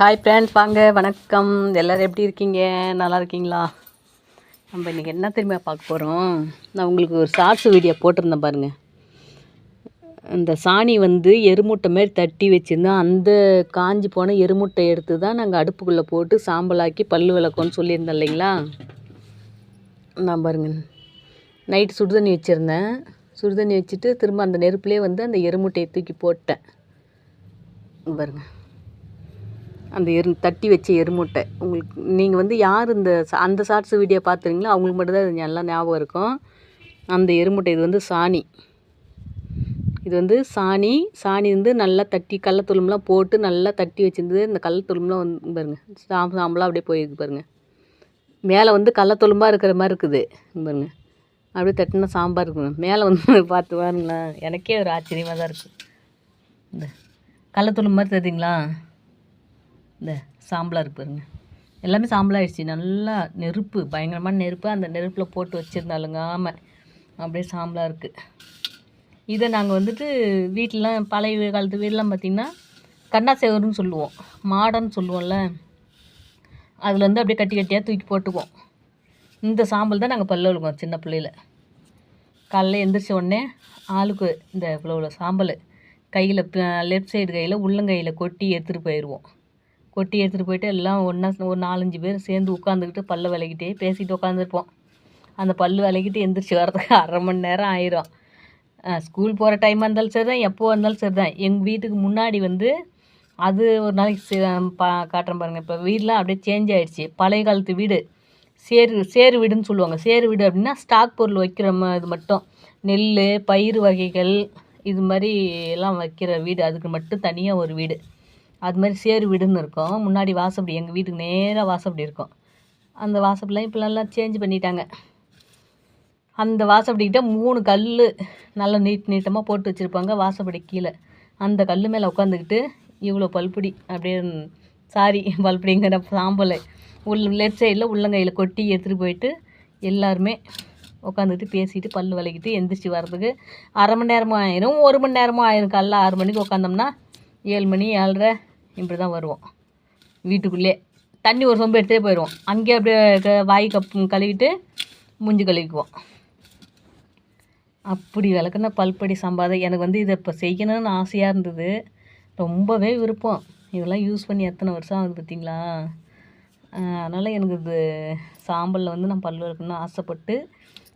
Hi friends வாங்க வணக்கம். எல்லோரும் எப்படி இருக்கீங்க? நல்லா இருக்கீங்களா? நம்ம இன்றைக்கி என்ன திரும்ப பார்க்க போகிறோம் நான் உங்களுக்கு ஒரு ஷார்ட்ஸ் வீடியோ போட்டிருந்தேன் பாருங்கள் இந்த சாணி வந்து எருமுட்டை மாரி தட்டி வச்சுருந்தோம் அந்த காஞ்சி போன எருமுட்டை எடுத்து தான் நாங்கள் அடுப்புக்குள்ளே போட்டு சாம்பலாக்கி பல்லு விளக்கோன்னு சொல்லியிருந்தேன் இல்லைங்களா? நான் பாருங்க. நைட்டு சுடுதண்ணி வச்சுருந்தேன். சுடுதண்ணி வச்சுட்டு திரும்ப அந்த நெருப்புலேயே வந்து அந்த எருமுட்டையை தூக்கி போட்டேன். பாருங்க. அந்த எரு தட்டி வச்ச எருமுட்டை. உங்களுக்கு நீங்கள் வந்து யார் இந்த அந்த ஷார்ட்ஸ் வீடியோ பார்த்துறீங்களோ அவங்களுக்கு மட்டும்தான் இது நல்லா ஞாபகம் இருக்கும். அந்த எருமுட்டை இது வந்து சாணி. இது வந்து சாணி சாணி வந்து நல்லா தட்டி கடலத்துளும்புலாம் போட்டு நல்லா தட்டி வச்சிருந்தது. இந்த கடலத்துளும்புலாம் வந்து பாருங்கள் சாம் சாம்பலாக அப்படியே போயிருக்கு பாருங்கள் மேலே வந்து கள்ளத்துளும்பாக இருக்கிற மாதிரி இருக்குது. பாருங்கள் அப்படியே தட்டினா சாம்பார் இருக்குங்க மேலே வந்து பார்த்து பாருங்களேன். எனக்கே ஒரு ஆச்சரியமாக தான் இருக்குது இந்த கடலத்துளும்பு மாதிரி தெரியுங்களா இந்த சாம்பலாக இருக்கு பாருங்க. எல்லாமே சாம்பலாகிடுச்சு நல்லா நெருப்பு பயங்கரமான நெருப்பு. அந்த நெருப்பில் போட்டு வச்சுருந்தாலுங்காம அப்படியே சாம்பலாக இருக்குது இதை நாங்கள் வந்துட்டு வீட்டிலலாம் பழைய காலத்து வீடெலாம் பார்த்திங்கன்னா கண்ணாசேவர்னு சொல்லுவோம். மாடன்னு சொல்லுவோம்ல. அதில் வந்து அப்படியே கட்டி கட்டியாக தூக்கி போட்டுக்குவோம். இந்த சாம்பல் தான் நாங்கள் பல்ல விழுவோம் சின்ன பிள்ளையில். காலைல எந்திரிச்ச உடனே ஆளுக்கு இந்த இவ்வளோ இவ்வளோ சாம்பல். கையில் லெஃப்ட் சைடு கையில் உள்ளங்கையில் கொட்டி எடுத்துகிட்டு போயிடுவோம் கொட்டி எடுத்துகிட்டு போயிட்டு எல்லாம் ஒன்றா ஒரு நாலஞ்சு பேர் சேர்ந்து உட்காந்துக்கிட்டு பல்ல விளக்கிட்டே பேசிகிட்டு உட்காந்துருப்போம் அந்த பல்லு விளக்கிட்டு எந்திரிச்சு வரதுக்கு அரை மணி நேரம் ஆயிரும். ஸ்கூல் போகிற டைமாக இருந்தாலும் சரி தான் எப்போ இருந்தாலும் சரி தான் எங்கள் வீட்டுக்கு முன்னாடி வந்து அது ஒரு நாளைக்கு பா காட்டுறேன் பாருங்கள் இப்போ வீடெலாம் அப்படியே சேஞ்ச் ஆகிடுச்சி பழைய காலத்து வீடு. சேரு சேரு வீடுன்னு சொல்லுவாங்க. சேரு வீடு அப்படின்னா ஸ்டாக் பொருள் வைக்கிற இது மட்டும். நெல் பயிர் வகைகள் இது மாதிரி எல்லாம் வைக்கிற வீடு. அதுக்கு மட்டும் தனியாக ஒரு வீடு. அது மாதிரி சேரு வீடுன்னு இருக்கும். முன்னாடி வாசப்படி எங்கள் வீட்டுக்கு நேராக வாசப்படி இருக்கும். அந்த வாசப்படிலாம் இப்போலாம் சேஞ்ச் பண்ணிட்டாங்க. அந்த வாசப்படிக்கிட்ட மூணு கல் நல்லா நீட் நீட்டமாக போட்டு வச்சுருப்பாங்க வாசப்படி கீழே. அந்த கல் மேலே உட்காந்துக்கிட்டு இவ்வளோ பல்புடி அப்படியே சாரி பல்புடிங்கிற சாம்பல் உள் லெஃப்ட் சைடில் உள்ளங்கையில் கொட்டி எடுத்துகிட்டு போயிட்டு எல்லாருமே உட்காந்துக்கிட்டு பேசிட்டு பல் விளக்கிட்டு எந்திரிச்சு வர்றதுக்கு அரை மணி நேரமும் ஆயிரும் ஒரு மணி நேரமும் ஆயிரும் காலைல ஆறு மணிக்கு உட்காந்தோம்னா ஏழு மணி ஏழரை இப்படி தான் வருவோம். வீட்டுக்குள்ளே தண்ணி ஒரு சொம்பு எடுத்துகிட்டே போயிடுவோம். அங்கேயே அப்படியே க- வாய் கப் கழுவிட்டு மூஞ்சி கழுவிக்குவோம். அப்படி விளக்குன பல்படி சம்பாதை எனக்கு வந்து இதை இப்போ செய்யணும்னு ஆசையாக இருந்தது. ரொம்பவே விருப்பம். இதெல்லாம் யூஸ் பண்ணி எத்தனை வருஷம் ஆகுது பார்த்தீங்களா? அதனால் எனக்கு இது சாம்பலில் வந்து நான் பல் விளக்கணும்னு ஆசைப்பட்டு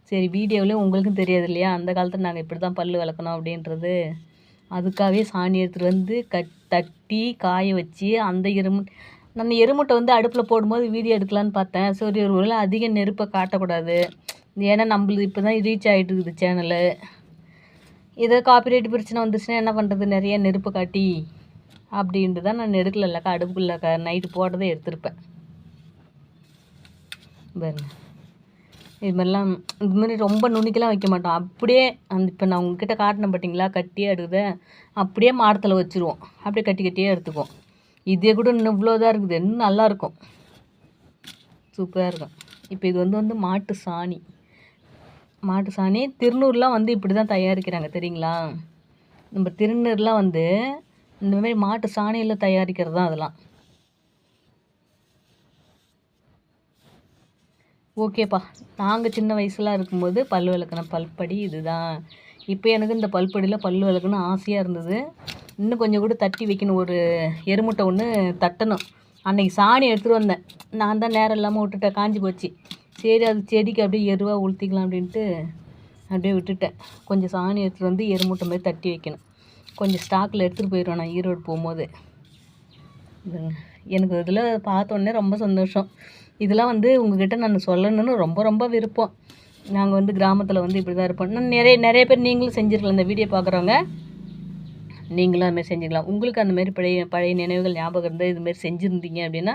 சரி வீடியோவிலே உங்களுக்கும் தெரியாது இல்லையா? அந்த காலத்தில் நாங்கள் இப்படி தான் பல் விளக்கணும் அப்படின்றது. அதுக்காகவே சாணி எடுத்துகிட்டு வந்து கட் தட்டி காய வச்சு அந்த எரும நான் எருமுட்டை வந்து அடுப்பில் போடும்போது வீடியோ எடுக்கலான்னு பார்த்தேன். சரி ஒரு வேளை அதிக நெருப்பை காட்டக்கூடாது. ஏன்னா நம்மளுக்கு இப்போ தான் ரீச் ஆகிட்டு இருக்குது சேனலு ஏதோ காப்பிரைட் பிரச்சனை வந்துச்சுன்னா என்ன பண்ணுறது நிறைய நெருப்பு காட்டி அப்படின்ட்டு தான் நான் எடுக்கலக்கா அடுப்புக்குள்ள க நைட்டு போட்டதே எடுத்திருப்பேன். பாருங்க. இது மாதிரிலாம் இது மாதிரி ரொம்ப நுணுக்கிலாம் வைக்க மாட்டோம். அப்படியே அந்த இப்போ நான் உங்ககிட்ட காட்டினேன் பார்த்தீங்களா கட்டியே எடுக்குது அப்படியே மாடத்தில் வச்சுருவோம். அப்படியே கட்டி கட்டியே எடுத்துக்குவோம். இதே கூட இன்னும் இவ்வளோ தான் இருக்குது. இன்னும் நல்லாயிருக்கும் சூப்பராக இருக்கும். இப்போ இது வந்து வந்து மாட்டு சாணி. மாட்டு சாணி திருநூறுலாம் வந்து இப்படி தான் தயாரிக்கிறாங்க தெரியுங்களா? நம்ம திருநூறுலாம் வந்து இந்த மாதிரி மாட்டு சாணியில் தயாரிக்கிறது தான் அதெல்லாம். ஓகேப்பா. நாங்கள் சின்ன வயசுலாம் இருக்கும்போது பல் விளக்குன பல்படி இதுதான். இப்போ எனக்கு இந்த பல்படியில் பல் விளக்குன்னு ஆசையாக இருந்தது. இன்னும் கொஞ்சம் கூட தட்டி வைக்கணும். ஒரு எருமுட்டை ஒன்று தட்டணும். அன்னைக்கு சாணி எடுத்துகிட்டு வந்தேன். நான் தான் நேரம் இல்லாமல் விட்டுட்டேன். காஞ்சி போச்சு. சரி அது செடிக்கு அப்படியே எருவாக உளுத்திக்கலாம் அப்படின்ட்டு அப்படியே விட்டுட்டேன். கொஞ்சம் சாணி எடுத்துகிட்டு வந்து எருமுட்டை மாதிரி தட்டி வைக்கணும். கொஞ்சம் ஸ்டாக்கில் எடுத்துகிட்டு போயிடுவேன் நான் ஈரோடு போகும்போது. எனக்கு இதில் பார்த்தோன்னே ரொம்ப சந்தோஷம். இதெல்லாம் வந்து உங்ககிட்ட நான் சொல்லணும்னு ரொம்ப ரொம்ப விருப்பம். நாங்கள் வந்து கிராமத்தில் வந்து இப்படி தான் இருப்போம். இன்னும் நிறைய நிறைய பேர் நீங்களும் செஞ்சுருக்கலாம். இந்த வீடியோ பார்க்குறவங்க நீங்களும் அதுமாரி செஞ்சுக்கலாம். உங்களுக்கு அந்தமாரி பழைய பழைய நினைவுகள் ஞாபகம் இருந்தால் இதுமாரி செஞ்சுருந்தீங்க அப்படின்னா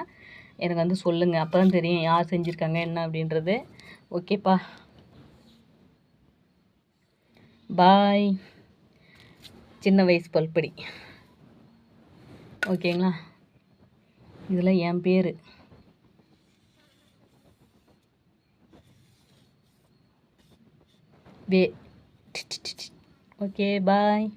எனக்கு வந்து சொல்லுங்கள் அப்போ தான் தெரியும் யார் செஞ்சுருக்காங்க என்ன அப்படின்றது. ஓகேப்பா பாய் சின்ன வயசு பல்படி. ஓகேங்களா இதெல்லாம் என் பேர். Bit. okay bye